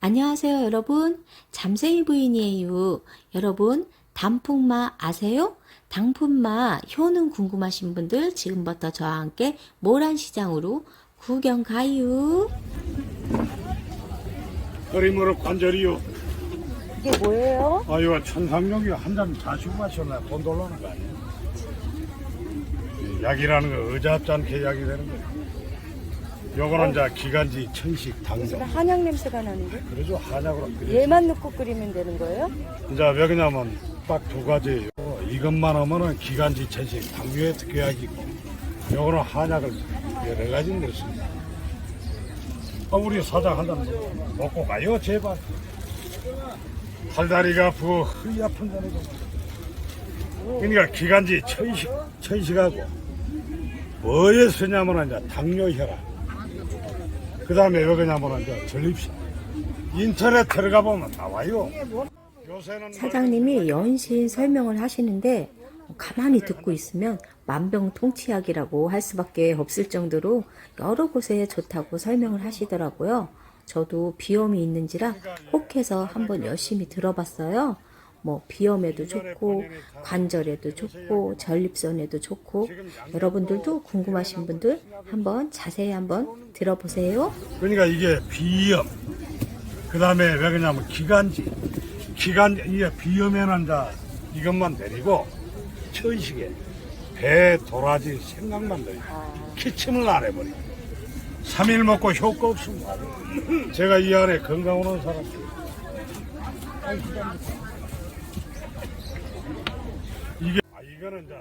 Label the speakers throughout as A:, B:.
A: 안녕하세요, 여러분. 잠생이 부인이에요. 여러분, 단풍마 아세요? 단풍마 효능 궁금하신 분들 지금부터 저와 함께 모란시장으로 구경 가요.
B: 허리무릎 관절이요.
A: 이게 뭐예요?
B: 아유 천상용이 한잔 자시고 마셨나 돈 돌라는 거 아니야? 이 약이라는 거 의잡지 않게 약이 되는 거야. 요거는 이제 기관지 천식 당정.
C: 한약 냄새가 나는데?
B: 그래서 한약으로 끓여.
C: 얘만 넣고 끓이면 되는 거예요?
B: 이제 왜 그러냐면 딱 두 가지예요. 이것만 하면은 기관지 천식 당뇨에 특효약이고 요거는 한약을 여러 가지 넣습니다. 아, 우리 사장 한잔 먹고 가요 제발. 팔다리가 아프고 허리 아픈 자리고. 그러니까 기관지 천식 천식하고 뭐에 쓰냐면은 이제 당뇨 혈압. 그 다음에 왜 그러냐면은 이제 전립선. 인터넷 들어가 보면 나와요.
A: 사장님이 연신 설명을 하시는데 가만히 듣고 있으면 만병통치약이라고 할 수밖에 없을 정도로 여러 곳에 좋다고 설명을 하시더라고요. 저도 비염이 있는지라 혹해서 한번 열심히 들어봤어요. 뭐 비염에도 좋고 관절에도 좋고 전립선에도 좋고 여러분들도 궁금하신 분들 한번 자세히 한번 들어보세요.
B: 그러니까 이게 비염. 그 다음에 왜 그러냐면 기관지. 기관, 이게 비염에는 이제 이것만 내리고, 천식에 배 도라지 생각만 내리고, 기침을 안 해버리고. 3일 먹고 효과 가요. 제가 이 안에 건강 오는 사람. 이게, 아, 이거는 이제.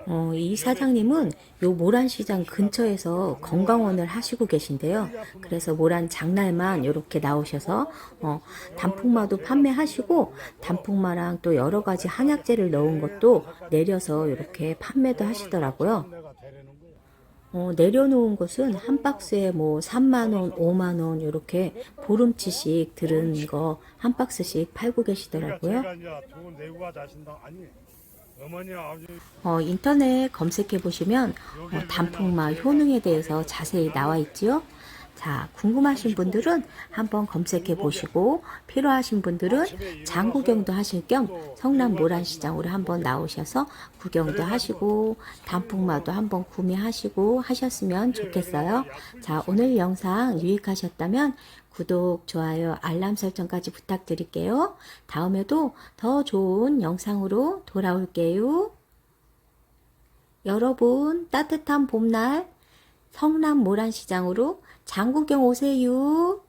A: 어, 이 사장님은 요 모란시장 근처에서 건강원을 하시고 계신데요. 그래서 모란 장날만 이렇게 나오셔서 어, 단풍마도 판매하시고 단풍마랑 또 여러 가지 한약재를 넣은 것도 내려서 이렇게 판매도 하시더라고요. 어, 내려놓은 것은 한 박스에 뭐 3만원, 5만원 이렇게 보름치씩 들은 거 한 박스씩 팔고 계시더라고요. 어, 인터넷 검색해 보시면 어, 단풍마 효능에 대해서 자세히 나와 있지요. 자, 궁금하신 분들은 한번 검색해 보시고 필요하신 분들은 장 구경도 하실 겸 성남 모란시장으로 한번 나오셔서 구경도 하시고 단풍마도 한번 구매하시고 하셨으면 좋겠어요. 자, 오늘 영상 유익하셨다면 구독, 좋아요, 알람 설정까지 부탁드릴게요. 다음에도 더 좋은 영상으로 돌아올게요. 여러분, 따뜻한 봄날 성남 모란시장으로 장구경 오세요.